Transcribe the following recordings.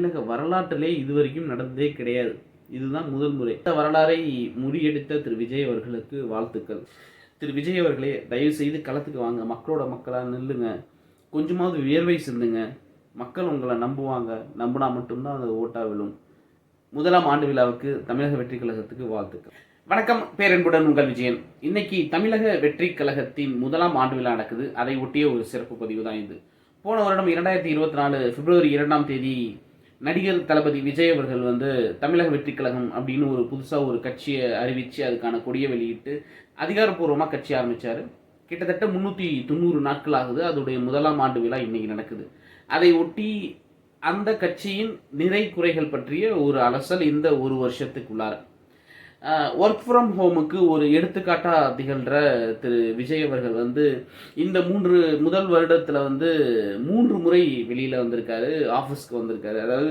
தமிழக வரலாற்றிலே இதுவரைக்கும் நடந்ததே கிடையாது. இதுதான் முதல் முறை. இந்த வரலாறை முறியடித்த திரு விஜய் அவர்களுக்கு வாழ்த்துக்கள். திரு விஜய் அவர்களே தயவு செய்து களத்துக்கு வாங்க. மக்களோட மக்களாக நில்லுங்க. கொஞ்சமாவது வியர்வை சிந்துங்க. மக்கள் உங்களை நம்புவாங்க. நம்பினா மட்டும்தான் அது ஓட்டா விழும். முதலாம் ஆண்டு விழாவுக்கு தமிழக வெற்றி கழகத்துக்கு வாழ்த்துக்கள். வணக்கம். பேரன்புடன் உங்கள் விஜயன். இன்னைக்கு தமிழக வெற்றி கழகத்தின் முதலாம் ஆண்டு விழா நடக்குது. அதை ஒட்டிய ஒரு சிறப்பு பதிவு தான் இது. போன வருடம் இரண்டாயிரத்தி இருபத்தி நாலு பிப்ரவரி இரண்டாம் தேதி நடிகர் தளபதி விஜய் அவர்கள் வந்து தமிழக வெற்றி கழகம் அப்படின்னு ஒரு புதுசாக ஒரு கட்சியை அறிவித்து அதுக்கான கொடியை வெளியிட்டு அதிகாரப்பூர்வமாக கட்சி ஆரம்பித்தார் கிட்டத்தட்ட முந்நூற்றி தொண்ணூறு நாட்கள் ஆகுது. அதோடைய முதலாம் ஆண்டு விழா இன்றைக்கி நடக்குது. அதை ஒட்டி அந்த கட்சியின் நிறை குறைகள் பற்றிய ஒரு அலசல் இந்த ஒரு வருஷத்துக்குள்ளார ஒர்க் ஃப்ரம் ஹோமுக்கு ஒரு எடுத்துக்காட்டாக திகழ்கிற திரு விஜய் அவர்கள் வந்து இந்த மூன்று முதல் வருடத்தில் வந்து மூன்று முறை வெளியில் வந்திருக்காரு ஆஃபீஸ்க்கு வந்திருக்காரு. அதாவது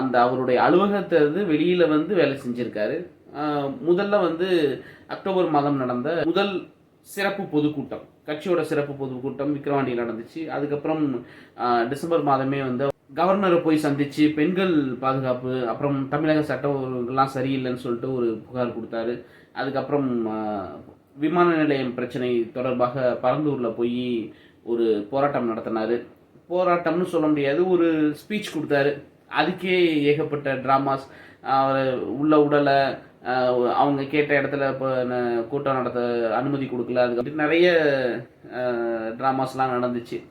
அந்த அவருடைய அலுவலகத்தை வந்து வெளியில் வந்து வேலை செஞ்சுருக்காரு. முதல்ல வந்து அக்டோபர் மாதம் நடந்த முதல் சிறப்பு பொதுக்கூட்டம் கட்சியோட சிறப்பு பொதுக்கூட்டம் விக்கிரவாண்டியில் நடந்துச்சு. அதுக்கப்புறம் டிசம்பர் மாதமே வந்து கவர்னரை போய் சந்தித்து பெண்கள் பாதுகாப்பு அப்புறம் தமிழக சட்டம்லாம் சரியில்லைன்னு சொல்லிட்டு ஒரு புகார் கொடுத்தாரு. அதுக்கப்புறம் விமான நிலையம் பிரச்சனை தொடர்பாக பரந்தூரில் போய் ஒரு போராட்டம் நடத்தினார். போராட்டம்னு சொல்ல முடியாது ஒரு ஸ்பீச் கொடுத்தாரு. அதுக்கே ஏகப்பட்ட ட்ராமாஸ் அவர் உள்ள உடலை அவங்க கேட்ட இடத்துல இப்போ ந- கூட்டம் நடத்த அனுமதி கொடுக்கல. அதுக்கு நிறைய ட்ராமாஸ்லாம் நடந்துச்சு.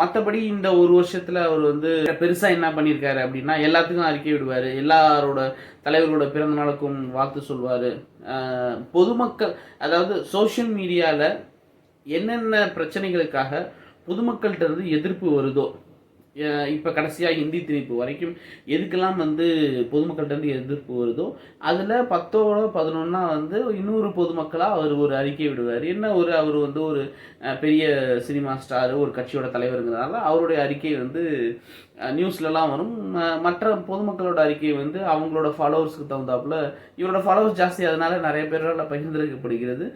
மற்றபடி இந்த ஒரு வருஷத்தில் அவர் வந்து பெருசாக என்ன பண்ணியிருக்காரு அப்படின்னா எல்லாத்துக்கும் அறிக்கை விடுவார். எல்லாரோட தலைவரோட பிறந்த நாளுக்கும் வாழ்த்து சொல்வார். பொதுமக்கள் அதாவது சோஷியல் மீடியாவில் என்னென்ன பிரச்சனைகளுக்காக பொதுமக்கள்கிட்ட இருந்து எதிர்ப்பு வருதோ இப்போ கடைசியாக ஹிந்தி திணிப்பு வரைக்கும் எதுக்கெல்லாம் வந்து பொதுமக்கள்கிட்டருந்து எதிர்ப்பு வருதோ அதில் பத்தோட பதினொன்னா வந்து இன்னொரு பொதுமக்களாக அவர் ஒரு அறிக்கை விடுவார். என்ன ஒரு அவர் வந்து ஒரு பெரிய சினிமா ஸ்டார் ஒரு கட்சியோட தலைவருங்கிறதுனால அவருடைய அறிக்கை வந்து நியூஸ்லலாம் வரும். மற்ற பொதுமக்களோட அறிக்கை வந்து அவங்களோட ஃபாலோவர்ஸ்க்கு தகுந்தாப்புல இவரோட ஃபாலோவர்ஸ் ஜாஸ்தி அதனால நிறைய பேரால் பகிர்ந்திருக்கப்படுகிறது.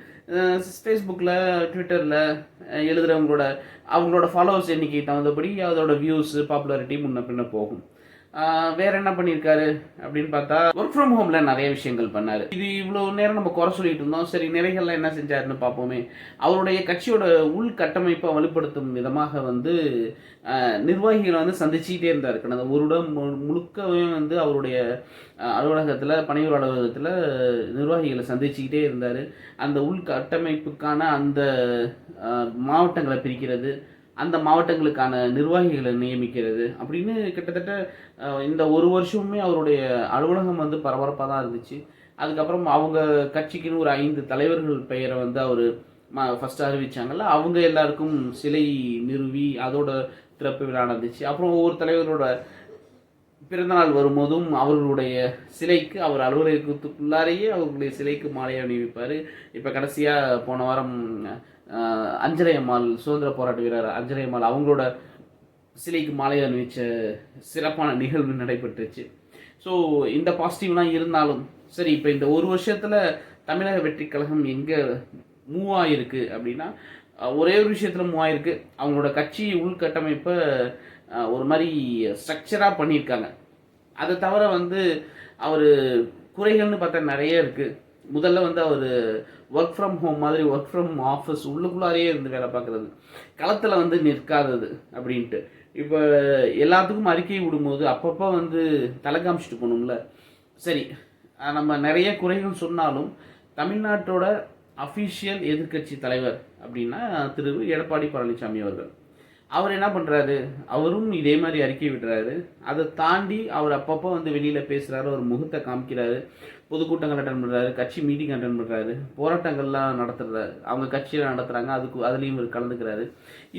ஃபேஸ்புக்கில் ட்விட்டரில் எழுதுகிறவங்களோட அவங்களோட ஃபாலோவர்ஸ் எண்ணிக்கை தகுந்தபடி அதோட வியூஸ் பாப்புலாரிட்டி முன்ன பின்ன போகும். வேற என்ன பண்ணியிருக்காரு அப்படின்னு பார்த்தா ஒர்க் ஃப்ரம் ஹோம்ல நிறைய விஷயங்கள் பண்ணாரு. இது இவ்வளோ நேரம் நம்ம குறை சொல்லிட்டு இருந்தோம். சரி நிறைகள்லாம் என்ன செஞ்சாருன்னு பார்ப்போமே. அவருடைய கட்சியோட உள்கட்டமைப்பை வலுப்படுத்தும் விதமாக வந்து நிர்வாகிகளை வந்து சந்திச்சுக்கிட்டே இருந்தார். கடந்த ஒரு இடம் முழுக்கவே வந்து அவருடைய அலுவலகத்தில் பணியூர் அலுவலகத்தில் நிர்வாகிகளை சந்திச்சுக்கிட்டே இருந்தார். அந்த உள்கட்டமைப்புக்கான அந்த மாவட்டங்களை பிரிக்கிறது அந்த மாவட்டங்களுக்கான நிர்வாகிகளை நியமிக்கிறது அப்படின்னு கிட்டத்தட்ட இந்த ஒரு வருஷமுமே அவருடைய அலுவலகம் வந்து பரபரப்பாக தான் இருந்துச்சு. அதுக்கப்புறம் அவங்க கட்சிக்குன்னு ஒரு ஐந்து தலைவர்கள் பெயரை வந்து அவர் ஃபஸ்ட்டு அறிவிச்சாங்கல்ல அவங்க எல்லாருக்கும் சிலை நிறுவி அதோட திறப்பு விழா நடந்துச்சு. அப்புறம் ஒவ்வொரு தலைவரோட பிறந்தநாள் வரும்போதும் அவர்களுடைய சிலைக்கு அவர் அலுவலகத்துக்குள்ளாரையே அவர்களுடைய சிலைக்கு மாலை அணிவிப்பார். இப்போ கடைசியாக போன வாரம் அஞ்சலை அம்மாள் சுதந்திர போராட்ட வீரர் அஞ்சலை அம்மாள் அவங்களோட சிலைக்கு மாலை அணிவிச்ச சிறப்பான நிகழ்வு நடைபெற்றுச்சு. ஸோ இந்த பாசிட்டிவ்லாம் இருந்தாலும் சரி இப்போ இந்த ஒரு வருஷத்தில் தமிழக வெற்றி கழகம் எங்கே மூவ் ஆகிருக்கு அப்படின்னா ஒரே ஒரு விஷயத்தில் மூவ் ஆகிருக்கு அவங்களோட கட்சி உள்கட்டமைப்பை ஒரு மாதிரி ஸ்ட்ரக்சராக பண்ணியிருக்காங்க. அதை தவிர வந்து அவர் குறைகள்னு பார்த்தா நிறைய இருக்குது முதல்ல வந்து அவர் ஒர்க் ஃப்ரம் ஹோம் மாதிரி ஒர்க் ஃப்ரம் ஆஃபீஸ் உள்ளுக்குள்ளாரையே இருந்து வேலை பார்க்குறது. களத்தில் வந்து நிற்காதது அப்படின்ட்டு. இப்போ எல்லாத்துக்கும் அறிக்கை விடும்போது அப்பப்போ வந்து தலை காமிச்சிட்டு போகணும்ல. சரி நம்ம நிறைய குறைகள் சொன்னாலும் தமிழ்நாட்டோட அஃபிஷியல் எதிர்க்கட்சி தலைவர் அப்படின்னா திரு எடப்பாடி பழனிசாமி அவர்கள். அவர் என்ன பண்ணுறாரு அவரும் இதே மாதிரி அறிக்கை விடுறாரு. அதை தாண்டி அவர் அப்பப்போ வந்து வெளியில் பேசுகிறாரு ஒரு முகத்தை காமிக்கிறாரு பொதுக்கூட்டங்கள் அட்டன் பண்ணுறாரு கட்சி மீட்டிங் அட்டன் பண்ணுறாரு போராட்டங்கள்லாம் நடத்துறாரு. அவங்க கட்சியில் நடத்துகிறாங்க அதுக்கு அதுலேயும் இவர் கலந்துக்கிறாரு.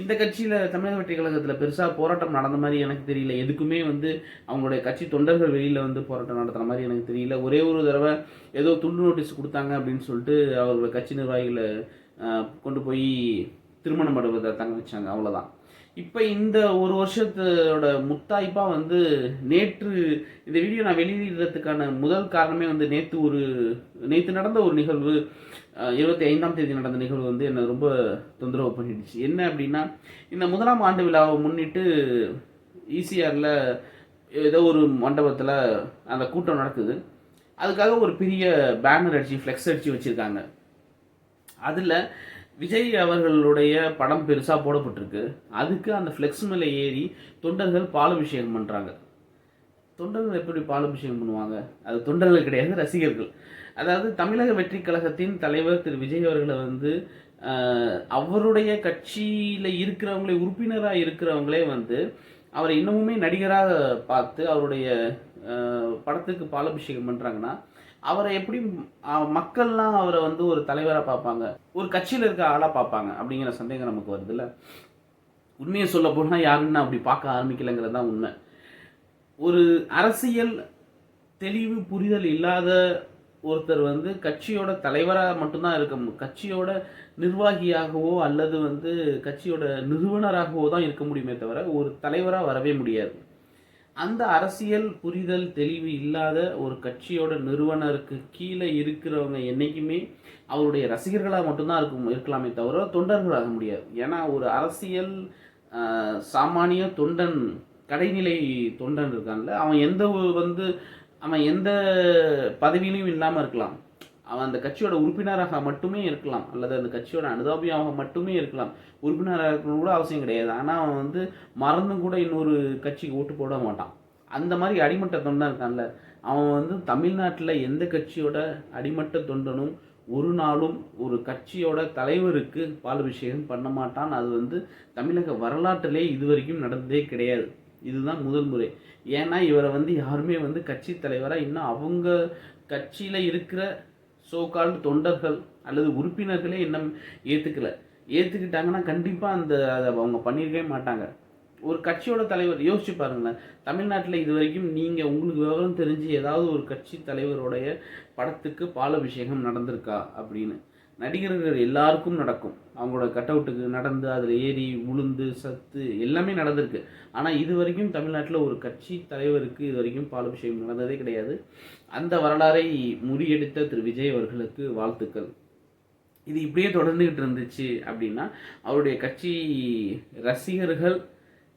இந்த கட்சியில் தமிழக வெற்றி கழகத்தில் பெருசாக போராட்டம் நடந்த மாதிரி எனக்கு தெரியல. எதுக்குமே வந்து அவங்களுடைய கட்சி தொண்டர்கள் வெளியில் வந்து போராட்டம் நடத்துகிற மாதிரி எனக்கு தெரியல. ஒரே ஒரு தடவை ஏதோ துண்டு நோட்டீஸ் கொடுத்தாங்க அப்படின்னு சொல்லிட்டு அவர்களோட கட்சி நிர்வாகிகளை கொண்டு போய் திருமணம் பண்ணுவதை தங்க வச்சாங்க. அவ்வளோதான் இப்போ இந்த ஒரு வருஷத்தோட முத்தாய்ப்பாக வந்து நேற்று இந்த வீடியோ நான் வெளியிடுறதுக்கான முதல் காரணமே வந்து நேற்று ஒரு நேற்று நடந்த ஒரு நிகழ்வு. இருபத்தி ஐந்தாம் தேதி நடந்த நிகழ்வு வந்து என்னை ரொம்ப தொந்தரவு பண்ணிடுச்சு. என்ன அப்படின்னா இந்த முதலாம் ஆண்டு விழாவை முன்னிட்டு ஈசிஆரில் ஏதோ ஒரு மண்டபத்தில் அந்த கூட்டம் நடக்குது. அதுக்காக ஒரு பெரிய பேனர் அடித்து ஃப்ளெக்ஸ் அடித்து வச்சுருக்காங்க. அதில் விஜய் அவர்களுடைய படம் பெருசாக போடப்பட்டிருக்கு. அதுக்கு அந்த ஃப்ளெக்ஸ் மேலே ஏறி தொண்டர்கள் பாலாபிஷேகம் பண்ணுறாங்க தொண்டர்கள் எப்படி பாலாபிஷேகம் பண்ணுவாங்க? அது தொண்டர்கள் கிடையாது ரசிகர்கள். அதாவது தமிழக வெற்றி கழகத்தின் தலைவர் திரு விஜய் அவர்களை வந்து அவருடைய கட்சியில் இருக்கிறவங்களே உறுப்பினராக இருக்கிறவங்களே வந்து அவரை இன்னமுமே நடிகராக பார்த்து அவருடைய படத்துக்கு பாலாபிஷேகம் பண்ணுறாங்கன்னா அவரை எப்படி மக்கள்லாம் அவரை வந்து ஒரு தலைவராக பார்ப்பாங்க? ஒரு கட்சியில் இருக்க ஆளாக பார்ப்பாங்க அப்படிங்கிற சந்தேகம் நமக்கு வருதுல்ல? உண்மையை சொல்ல போனால் யாருன்னு அப்படி பார்க்க ஆரம்பிக்கலைங்கிறது தான் உண்மை. ஒரு அரசியல் தெளிவு புரிதல் இல்லாத ஒருத்தர் வந்து கட்சியோட தலைவராக மட்டும்தான் இருக்க முடியும். கட்சியோட நிர்வாகியாகவோ அல்லது வந்து கட்சியோட நிறுவனராகவோ தான் இருக்க முடியுமே தவிர ஒரு தலைவராக வரவே முடியாது. அந்த அரசியல் புரிதல் தெளிவு இல்லாத ஒரு கட்சியோட நிறுவனருக்கு கீழே இருக்கிறவங்க என்றைக்குமே அவருடைய ரசிகர்களாக மட்டும்தான் இருக்கும் இருக்கலாமே தவிர தொண்டர்களாக முடியாது. ஏன்னா ஒரு அரசியல் சாமானிய தொண்டன் கடைநிலை தொண்டன் இருக்கான்ல அவன் எந்த ஒரு வந்து அவன் எந்த பதவியிலையும் இல்லாமல் இருக்கலாம். அவன் அந்த கட்சியோட உறுப்பினராக மட்டுமே இருக்கலாம் அல்லது அந்த கட்சியோட அனுதாபியாக மட்டுமே இருக்கலாம். உறுப்பினராக இருக்கணும் கூட அவசியம் கிடையாது. ஆனால் அவன் வந்து மறந்தும் கூட இன்னொரு கட்சிக்கு ஓட்டு போட மாட்டான். அந்த மாதிரி அடிமட்ட தொண்டன் இருக்கான்ல. அவன் வந்து தமிழ்நாட்டில் எந்த கட்சியோட அடிமட்ட தொண்டனும் ஒரு நாளும் ஒரு கட்சியோட தலைவருக்கு பாலபிஷேகம் பண்ண மாட்டான். அது வந்து தமிழக வரலாற்றிலே இதுவரைக்கும் நடந்ததே கிடையாது. இதுதான் முதல் முறை. ஏன்னா இவரை வந்து யாருமே வந்து கட்சி தலைவராக இன்னும் அவங்க கட்சியில் இருக்கிற சோகால்டு தொண்டர்கள் அல்லது உறுப்பினர்களே இன்னும் ஏற்றுக்கலை ஏற்றுக்கிட்டாங்கன்னா கண்டிப்பாக அந்த அதை அவங்க பண்ணியிருக்கவே மாட்டாங்க. ஒரு கட்சியோட தலைவர் யோசிச்சு பாருங்களேன். தமிழ்நாட்டில் இது வரைக்கும் நீங்கள் உங்களுக்கு விவரம் தெரிஞ்சு ஏதாவது ஒரு கட்சி தலைவருடைய படத்துக்கு பாலாபிஷேகம் நடந்திருக்கா அப்படின்னு. நடிகர்கள் எல்லாருக்கும் நடக்கும். அவங்களோட கட் அவுட்டுக்கு நடந்து அதில் ஏறி உளுந்து சத்து எல்லாமே நடந்திருக்கு. ஆனால் இது வரைக்கும் தமிழ்நாட்டில் ஒரு கட்சி தலைவருக்கு இது வரைக்கும் பாலபிஷேகம் நடந்ததே கிடையாது. அந்த வரலாறை முறியடித்த திரு. விஜய் அவர்களுக்கு வாழ்த்துக்கள். இது இப்படியே தொடர்ந்துக்கிட்டு இருந்துச்சு அப்படின்னா அவருடைய கட்சி ரசிகர்கள்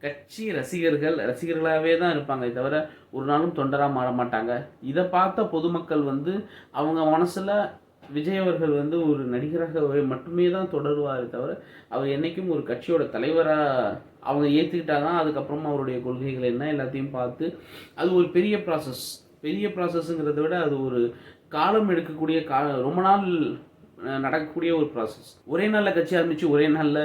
கட்சி ரசிகர்கள் ரசிகர்களாகவே தான் இருப்பாங்க. தவிர ஒரு நாளும் தொண்டராக மாற மாட்டாங்க. இதை பார்த்த பொதுமக்கள் வந்து அவங்க மனசில் விஜய் அவர்கள் வந்து ஒரு நடிகராக மட்டுமே தான் தொடருவாரே தவிர அவர் என்றைக்கும் ஒரு கட்சியோட தலைவராக அவங்க ஏற்றுக்கிட்டாதான் அதுக்கப்புறமா அவருடைய கொள்கைகள் என்ன எல்லாத்தையும் பார்த்து அது ஒரு பெரிய ப்ராசஸ் பெரிய ப்ராசஸ்ங்கிறத விட அது ஒரு காலம் எடுக்கக்கூடிய கா ரொம்ப நாள் நடக்கக்கூடிய ஒரு ப்ராசஸ் ஒரே நாளில் கட்சி ஆரம்பித்து ஒரே நாளில்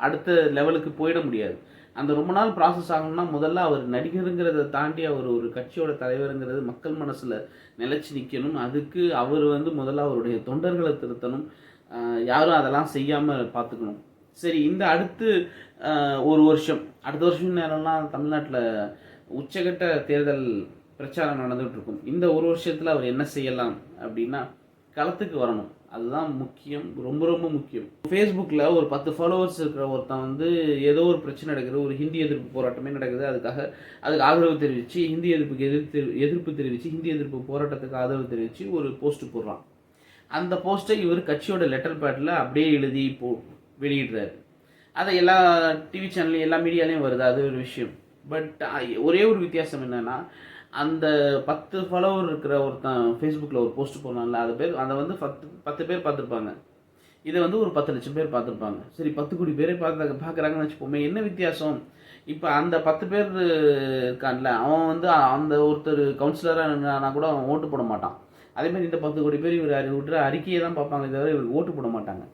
அடுத்த லெவலுக்கு போயிட முடியாது. அந்த ரொம்ப நாள் ப்ராசஸ் ஆகணும்னா முதல்ல அவர் நடிகருங்கிறத தாண்டி அவர் ஒரு கட்சியோட தலைவருங்கிறது மக்கள் மனசில் நிலைச்சு நிற்கணும் அதுக்கு அவர் வந்து முதல்ல அவருடைய தொண்டர்களை திருத்தணும். யாரும் அதெல்லாம் செய்யாமல் பார்த்துக்கணும் சரி இந்த அடுத்து ஒரு வருஷம். அடுத்த வருஷம் நேரம்லாம் தமிழ்நாட்டில் உச்சகட்ட தேர்தல் பிரச்சாரம் நடந்துகிட்ருக்கும் இந்த ஒரு வருஷத்தில் அவர் என்ன செய்யலாம் அப்படின்னா களத்துக்கு வரணும். அதுதான் முக்கியம். ரொம்ப ரொம்ப முக்கியம். ஃபேஸ்புக்கில் ஒரு பத்து ஃபாலோவர்ஸ் இருக்கிற ஒருத்தன் வந்து ஏதோ ஒரு பிரச்சனை நடக்குது ஒரு ஹிந்தி எதிர்ப்பு போராட்டமே நடக்குது. அதுக்காக அதுக்கு ஆதரவு தெரிவித்து ஹிந்தி எதிர்ப்புக்கு எதிர்த்து எதிர்ப்பு தெரிவித்து ஹிந்தி எதிர்ப்பு போராட்டத்துக்கு ஆதரவு தெரிவித்து ஒரு போஸ்ட் போடுறான். அந்த போஸ்ட்டை இவர் கட்சியோட லெட்டர் பேட்டில் அப்படியே எழுதி போ வெளியிடுறாரு. அதை எல்லா டிவி சேனல்லையும் எல்லா மீடியாலையும் வருது. அது ஒரு விஷயம். பட் ஒரே ஒரு வித்தியாசம் என்னன்னா அந்த பத்து ஃபாலோவர் இருக்கிற ஒருத்தன் ஃபேஸ்புக்கில் ஒரு போஸ்ட் போடலாம்ல அது பேர் அதை வந்து பத்து பத்து பேர் பார்த்துருப்பாங்க. இதை வந்து ஒரு பத்து லட்சம் பேர் பார்த்துருப்பாங்க. சரி பத்து கோடி பேரே பார்த்து பார்க்குறாங்கன்னு வச்சுப்போமே என்ன வித்தியாசம்? இப்போ அந்த பத்து பேர் இருக்கான்ல அவன் வந்து அந்த ஒருத்தர் கவுன்சிலராக இருந்தானா கூட அவன் ஓட்டு போட மாட்டான். அதேமாதிரி இந்த பத்து கோடி பேர் இவர் அறி- விட்டுற அறிக்கையை தான் பார்ப்பாங்க தவிர இவர் ஓட்டு போட மாட்டாங்க.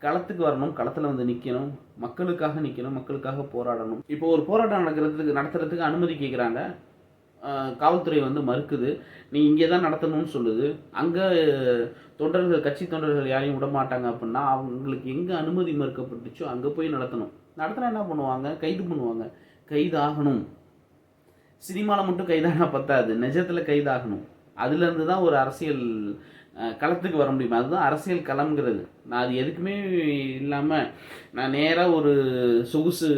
களத்துக்கு வரணும் களத்தில் வந்து நிற்கணும் மக்களுக்காக நிற்கணும் மக்களுக்காக போராடணும். இப்போ ஒரு போராட்டம் நடக்கிறதுக்கு நடத்துறதுக்கு அனுமதி கேட்குறாங்க காவல்துறை வந்து மறுக்குது. நீ இங்கே தான் நடத்தணும்னு சொல்லுது. அங்கே தொண்டர்கள் கட்சி தொண்டர்கள் யாரையும் விட மாட்டாங்க அப்படின்னா அவங்களுக்கு எங்கே அனுமதி மறுக்கப்பட்டுச்சோ அங்கே போய் நடத்தணும். நடத்தினா என்ன பண்ணுவாங்க? கைது பண்ணுவாங்க. கைதாகணும். சினிமாவில் மட்டும் கைதானா பத்தாது. நிஜத்தில் கைதாகணும். அதுலேருந்து தான் ஒரு அரசியல் களத்துக்கு வர முடியும். அதுதான் அரசியல் களம்ங்கிறது. நான் அது எதுக்குமே இல்லாமல் நான் நேராக ஒரு சொகுசு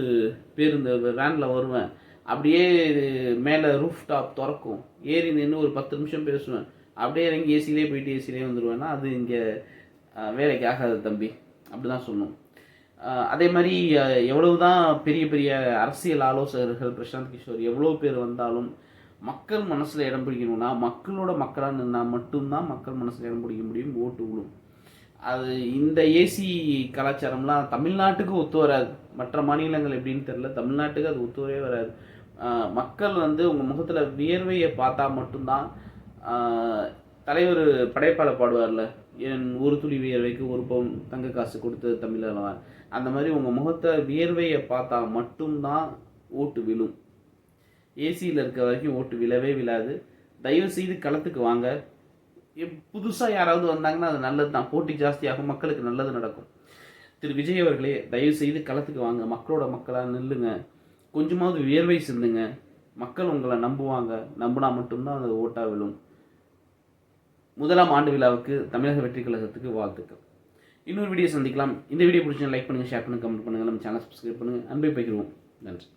பேருந்து வேனில் வருவேன். அப்படியே மேலே ரூஃப் டாப் திறக்கும். ஏறி நின்று ஒரு பத்து நிமிஷம் பேசுவேன். அப்படியே இறங்கி ஏசிலே போயிட்டு ஏசிலே வந்துடுவேன்னா அது இங்கே வேலைக்கு ஆகாது தம்பி. அப்படி தான் சொல்லணும் அதே மாதிரி எவ்வளவு தான் பெரிய பெரிய அரசியல் ஆலோசகர்கள் பிரசாந்த் கிஷோர் எவ்வளோ பேர் வந்தாலும் மக்கள் மனசில் இடம் பிடிக்கணும்னா மக்களோட மக்களாக நின்னால் மட்டும்தான் மக்கள் மனசில் இடம் பிடிக்க முடியும் ஓட்டு விழும். அது இந்த ஏசி கலாச்சாரம்லாம் தமிழ்நாட்டுக்கு ஒத்து வராது. மற்ற மாநிலங்கள் எப்படின்னு தெரில தமிழ்நாட்டுக்கு அது ஒத்து வரவே வராது. மக்கள் வந்து உங்கள் முகத்தில் வியர்வையை பார்த்தா மட்டும்தான் தலைவர் படைப்பாளர் பாடுவார்ல? என் ஒரு துளி வியர்வைக்கு ஒரு பவுன் தங்க காசு கொடுத்து தமிழர் அந்த மாதிரி உங்கள் முகத்தை வியர்வையை பார்த்தா மட்டும்தான் ஓட்டு விழும். ஏசியில் இருக்க வரைக்கும் ஓட்டு விழவே விழாது. தயவு செய்து களத்துக்கு வாங்க. புதுசாக யாராவது வந்தாங்கன்னா அது நல்லது தான் போட்டி ஜாஸ்தியாகும் மக்களுக்கு நல்லது நடக்கும். திரு. விஜய் அவர்களே தயவு செய்து களத்துக்கு வாங்க. மக்களோட மக்களாக நில்லுங்க. கொஞ்சமாவது வியர்வை சிந்துங்க. மக்கள் உங்களை நம்புவாங்க. நம்பினா மட்டும்தான் அது ஓட்டாக விழும். முதலாம் ஆண்டு விழாவுக்கு தமிழக வெற்றி கழகத்துக்கு வாழ்த்துக்கள். இன்னொரு வீடியோ சந்திக்கலாம். இந்த வீடியோ பிடிச்சி லைக் பண்ணுங்கள் ஷேர் பண்ணுங்கள் கமெண்ட் பண்ணுங்கள் நம்ம சேனல் சப்ஸ்கிரைப் பண்ணுங்கள் அன்பை பகிர்வோம் நன்றி.